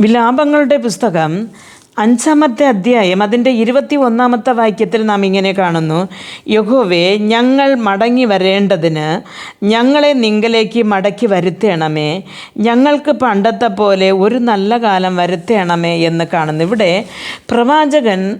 വിലാപങ്ങളുടെ പുസ്തകം അഞ്ചാമത്തെ അധ്യായം അതിന്റെ ഇരുപത്തി ഒന്നാമത്തെ വാക്യത്തിൽ നാം ഇങ്ങനെ കാണുന്നു. യഹോവേ ഞങ്ങൾ മടങ്ങി വരേണ്ടതിന് ഞങ്ങളെ നിങ്കലേക്ക് മടക്കി വരുത്തേണമേ. ഞങ്ങൾക്ക് പണ്ടത്തെ പോലെ ഒരു നല്ല കാലം വരുത്തേണമേ എന്ന് കാണുന്നു. ഇവിടെ പ്രവാചകൻ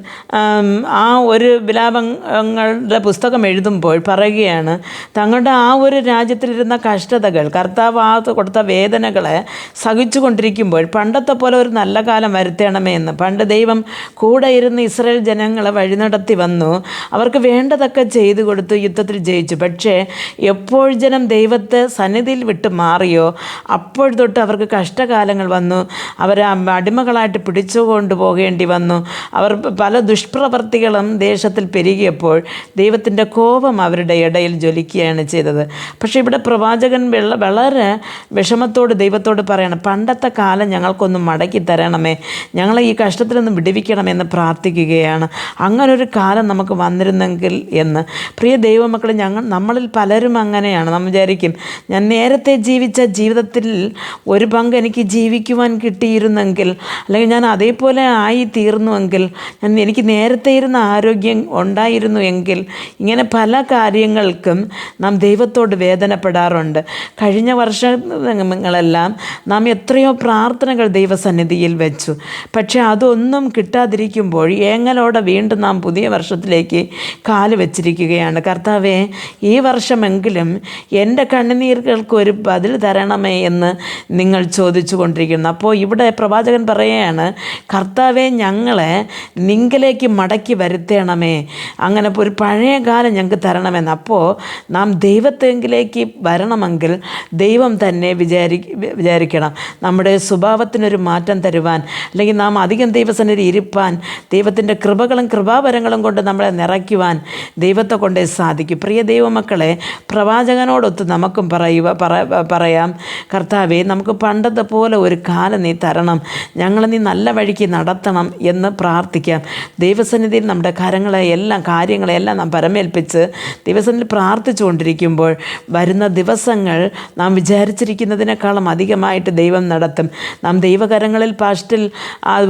ആ ഒരു വിലാപങ്ങളുടെ പുസ്തകം എഴുതുമ്പോൾ പറയുകയാണ് തങ്ങളുടെ ആ ഒരു രാജ്യത്തിലിരുന്ന കഷ്ടതകൾ കർത്താവ് ആ കൊടുത്ത വേദനകളെ സഹിച്ചുകൊണ്ടിരിക്കുമ്പോൾ പണ്ടത്തെ പോലെ ഒരു നല്ല കാലം വരുത്തേണമേ എന്ന്. പണ്ട് ദൈവം കൂടെ ഇരുന്ന് ഇസ്രയേൽ ജനങ്ങളെ വഴിനടത്തി വന്നു. അവർക്ക് വേണ്ടതൊക്കെ ചെയ്തു കൊടുത്തു യുദ്ധത്തിൽ ജയിച്ചു. പക്ഷേ എപ്പോൾ ജനം ദൈവത്തെ സന്നിധിയിൽ വിട്ട് മാറിയോ അപ്പോൾ തൊട്ട് അവർക്ക് കഷ്ടകാലങ്ങൾ വന്നു. അവരെ അടിമകളായിട്ട് പിടിച്ചു കൊണ്ടുപോകേണ്ടി വന്നു. അവർ പല ദുഷ്പ്രവർത്തികളും ദേശത്തിൽ പെരുകിയപ്പോൾ ദൈവത്തിന്റെ കോപം അവരുടെ ഇടയിൽ ജ്വലിക്കുകയാണ് ചെയ്തത്. പക്ഷേ ഇവിടെ പ്രവാചകൻ വെള്ള വളരെ വിഷമത്തോട് ദൈവത്തോട് പറയണം പണ്ടത്തെ കാലം ഞങ്ങൾക്കൊന്നും മടക്കി തരണമേ. ഞങ്ങളെ ഈ കഷ്ടത്തിൽ നിന്ന് വിടുവിക്കണമെന്ന് പ്രാർത്ഥിക്കുകയാണ്. അങ്ങനൊരു കാലം നമുക്ക് വന്നിരുന്നെങ്കിൽ എന്ന്. പ്രിയ ദൈവമക്കളെ ഞങ്ങൾ നമ്മളിൽ പലരും അങ്ങനെയാണ്. നാം വിചാരിക്കും ഞാൻ നേരത്തെ ജീവിച്ച ജീവിതത്തിൽ ഒരു പങ്ക് എനിക്ക് ജീവിക്കുവാൻ കിട്ടിയിരുന്നെങ്കിൽ അല്ലെങ്കിൽ ഞാൻ അതേപോലെ ആയി തീർന്നുവെങ്കിൽ ഞാൻ എനിക്ക് നേരത്തെ ഇരുന്ന ആരോഗ്യം ഉണ്ടായിരുന്നു എങ്കിൽ ഇങ്ങനെ പല കാര്യങ്ങൾക്കും നാം ദൈവത്തോട് വേദനപ്പെടാറുണ്ട്. കഴിഞ്ഞ വർഷങ്ങളെല്ലാം നാം എത്രയോ പ്രാർത്ഥനകൾ ദൈവസന്നിധിയിൽ വെച്ചു. പക്ഷേ അതൊന്നും കിട്ടാതിരിക്കുമ്പോൾ ഏങ്ങലോടെ വീണ്ടും നാം പുതിയ വർഷത്തിലേക്ക് കാൽ വെച്ചിരിക്കുകയാണ്. കർത്താവെ ഈ വർഷമെങ്കിലും എന്റെ കണ്ണുനീർകൾക്ക് ഒരു ബദൽ തരണമേ എന്ന് നിങ്ങൾ ചോദിച്ചു കൊണ്ടിരിക്കുന്നു അപ്പോൾ ഇവിടെ പ്രവാചകൻ പറയുകയാണ് കർത്താവെ ഞങ്ങളെ നിങ്കലേക്ക് മടക്കി വരുത്തണമേ. അങ്ങനെ ഒരു പഴയ കാലം ഞങ്ങൾക്ക് തരണമെന്ന്. അപ്പോൾ നാം ദൈവത്തെങ്കിലേക്ക് വരണമെങ്കിൽ ദൈവം തന്നെ വിചാരി വിചാരിക്കണം. നമ്മുടെ സ്വഭാവത്തിനൊരു മാറ്റം തരുവാൻ. അല്ലെങ്കിൽ നാം അധികം ദൈവസന്നിധി ഇരിപ്പാൻ ദൈവത്തിന്റെ കൃപകളും കൃപാവരങ്ങളും കൊണ്ട് നമ്മളെ നിറയ്ക്കുവാൻ ദൈവത്തെ കൊണ്ടേ സാധിക്കും. പ്രിയ ദൈവമക്കളെ പ്രവാചകനോടൊത്ത് നമുക്കും പറയുക പറ പറയാം കർത്താവെ നമുക്ക് പണ്ടത്തെ പോലെ ഒരു കാലം നീ തരണം. ഞങ്ങളെ നീ നല്ല വഴിക്ക് നടത്തണം എന്ന് പ്രാർത്ഥിക്കാം. ദൈവസന്നിധിയിൽ നമ്മുടെ കരങ്ങളെ എല്ലാം കാര്യങ്ങളെ എല്ലാം നാം പരമേൽപ്പിച്ച് ദൈവസന്നിധിയിൽ പ്രാർത്ഥിച്ചുകൊണ്ടിരിക്കുമ്പോൾ വരുന്ന ദിവസങ്ങൾ നാം വിചാരിച്ചിരിക്കുന്നതിനേക്കാളും അധികമായിട്ട് ദൈവം നടത്തും. നാം ദൈവകരങ്ങളിൽ പാസ്റ്റിൽ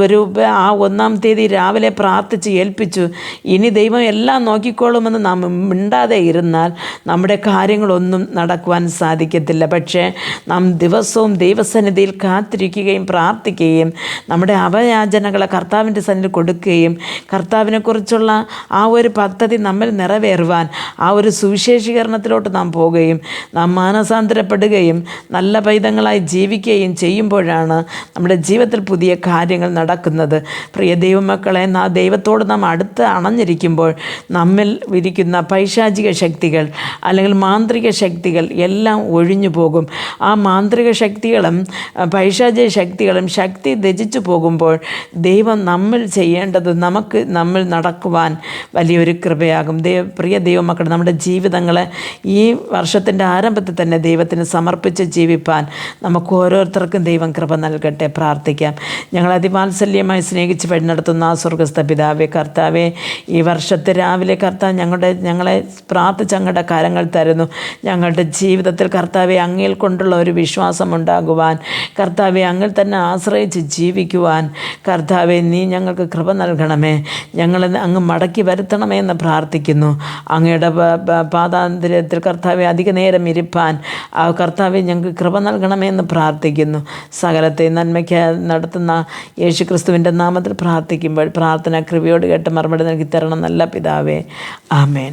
ഒരു ആ ഒന്നാം തീയതി രാവിലെ പ്രാർത്ഥിച്ച് ഏൽപ്പിച്ചു. ഇനി ദൈവം എല്ലാം നോക്കിക്കോളുമെന്ന് നാം മിണ്ടാതെ ഇരുന്നാൽ നമ്മുടെ കാര്യങ്ങളൊന്നും നടക്കുവാൻ സാധിക്കത്തില്ല. പക്ഷേ നാം ദിവസവും ദൈവസന്നിധിയിൽ കാത്തിരിക്കുകയും പ്രാർത്ഥിക്കുകയും നമ്മുടെ അവയാചനകളെ കർത്താവിന്റെ സന്നിധി കൊടുക്കുകയും കർത്താവിനെക്കുറിച്ചുള്ള ആ ഒരു പദ്ധതി നമ്മൾ നിറവേറുവാൻ ആ ഒരു സുവിശേഷീകരണത്തിലോട്ട് നാം പോവുകയും നാം മാനസാന്തരപ്പെടുകയും നല്ല പൈതങ്ങളായി ജീവിക്കുകയും ചെയ്യുമ്പോഴാണ് നമ്മുടെ ജീവിതത്തിൽ പുതിയ കാര്യങ്ങൾ നടക്കുന്നത്. പ്രിയ ദൈവമക്കളെ നാ ദൈവത്തോട് നാം അടുത്ത് അണഞ്ഞിരിക്കുമ്പോൾ നമ്മിൽ ഇരിക്കുന്ന പൈശാചിക ശക്തികൾ അല്ലെങ്കിൽ മാന്ത്രിക ശക്തികൾ എല്ലാം ഒഴിഞ്ഞു പോകും. ആ മാന്ത്രിക ശക്തികളും പൈശാചിക ശക്തികളും ശക്തി ത്യജിച്ചു പോകുമ്പോൾ ദൈവം നമ്മൾ ചെയ്യേണ്ടത് നമുക്ക് നമ്മൾ നടക്കുവാൻ വലിയൊരു കൃപയാകും. ദൈവ പ്രിയ ദൈവമക്കൾ നമ്മുടെ ജീവിതങ്ങളെ ഈ വർഷത്തിന്റെ ആരംഭത്തിൽ തന്നെ ദൈവത്തിന് സമർപ്പിച്ച് ജീവിപ്പാൻ നമുക്ക് ഓരോരുത്തർക്കും ദൈവം കൃപ നൽകട്ടെ പ്രാർത്ഥിക്കാം. ഞങ്ങൾ അതിവാത്സല്യമായി സ്നേഹിച്ച് വഴി നടത്തുന്ന ആ സ്വർഗസ്ഥ പിതാവെ കർത്താവെ ഈ വർഷത്തെ രാവിലെ കർത്താവ് ഞങ്ങളുടെ ഞങ്ങളെ പ്രാർത്ഥിച്ച് ഞങ്ങളുടെ കരങ്ങൾ തരുന്നു. ഞങ്ങളുടെ ജീവിതത്തിൽ കർത്താവെ അങ്ങയിൽ കൊണ്ടുള്ള ഒരു വിശ്വാസം ഉണ്ടാകുവാൻ കർത്താവെ അങ്ങിൽ തന്നെ ആശ്രയിച്ച് ജീവിക്കുവാൻ കർത്താവെ നീ ഞങ്ങൾക്ക് കൃപ നൽകണമേ. ഞങ്ങളെ അങ്ങ് മടക്കി വരുത്തണമേ എന്ന് പ്രാർത്ഥിക്കുന്നു. അങ്ങയുടെ പാതാന്തര്യത്തിൽ കർത്താവെ അധിക നേരം ഇരിപ്പാൻ ആ കർത്താവെ ഞങ്ങൾക്ക് കൃപ നൽകണമേ എന്ന് പ്രാർത്ഥിക്കുന്നു. സകലത്തെ നന്മയ്ക്ക് നടത്തുന്ന യേശു ക്രിസ്തുവിന്റെ നാമത്തിൽ പ്രാർത്ഥിക്കുമ്പോൾ പ്രാർത്ഥന കൃപയോട് കേട്ട് മറുപടി നൽകി തരണം നല്ല പിതാവേ. ആമേൻ.